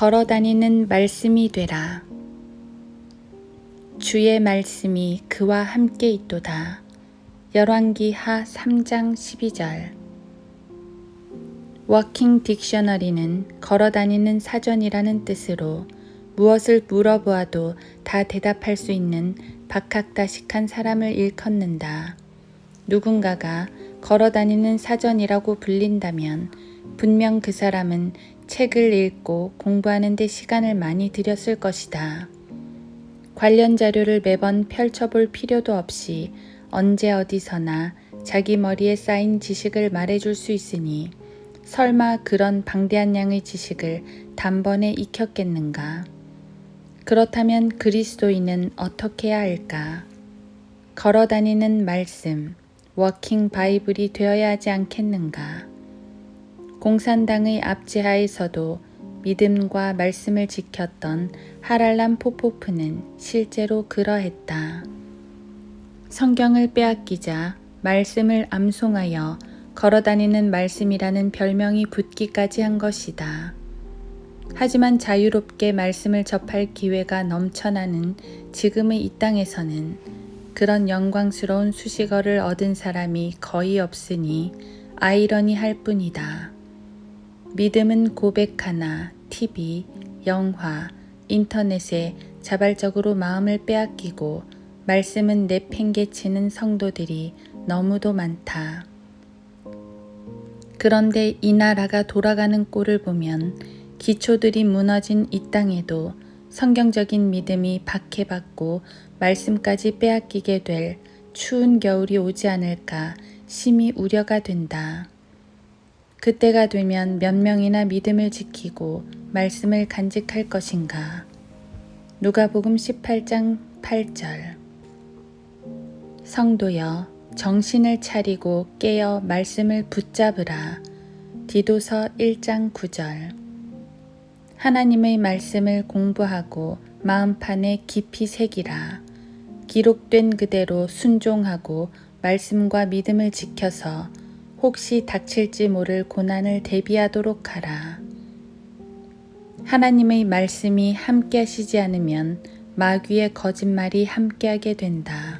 걸어 다니는 말씀이 되라. 주의 말씀이 그와 함께 있도다. 열왕기 하 3장 12절 워킹 딕셔너리는 걸어 다니는 사전이라는 뜻으로 무엇을 물어보아도 다 대답할 수 있는 박학다식한 사람을 일컫는다. 누군가가 걸어 다니는 사전이라고 불린다면 분명 그 사람은 책을 읽고 공부하는 데 시간을 많이 들였을 것이다. 관련 자료를 매번 펼쳐볼 필요도 없이 언제 어디서나 자기 머리에 쌓인 지식을 말해줄 수 있으니 설마 그런 방대한 양의 지식을 단번에 익혔겠는가? 그렇다면 그리스도인은 어떻게 해야 할까? 걸어 다니는 말씀, 워킹 바이블이 되어야 하지 않겠는가? 공산당의 압제하에서도 믿음과 말씀을 지켰던 하랄람 포포프는 실제로 그러했다. 성경을 빼앗기자 말씀을 암송하여 걸어다니는 말씀이라는 별명이 붙기까지 한 것이다. 하지만 자유롭게 말씀을 접할 기회가 넘쳐나는 지금의 이 땅에서는 그런 영광스러운 수식어를 얻은 사람이 거의 없으니 아이러니할 뿐이다. 믿음은 고백하나 TV, 영화, 인터넷에 자발적으로 마음을 빼앗기고 말씀은 내팽개치는 성도들이 너무도 많다. 그런데 이 나라가 돌아가는 꼴을 보면 기초들이 무너진 이 땅에도 성경적인 믿음이 박해받고 말씀까지 빼앗기게 될 추운 겨울이 오지 않을까 심히 우려가 된다. 그때가 되면 몇 명이나 믿음을 지키고 말씀을 간직할 것인가. 누가복음 18장 8절 성도여 정신을 차리고 깨어 말씀을 붙잡으라. 디도서 1장 9절 하나님의 말씀을 공부하고 마음판에 깊이 새기라. 기록된 그대로 순종하고 말씀과 믿음을 지켜서 혹시 닥칠지 모를 고난을 대비하도록 하라. 하나님의 말씀이 함께 하시지 않으면 마귀의 거짓말이 함께하게 된다.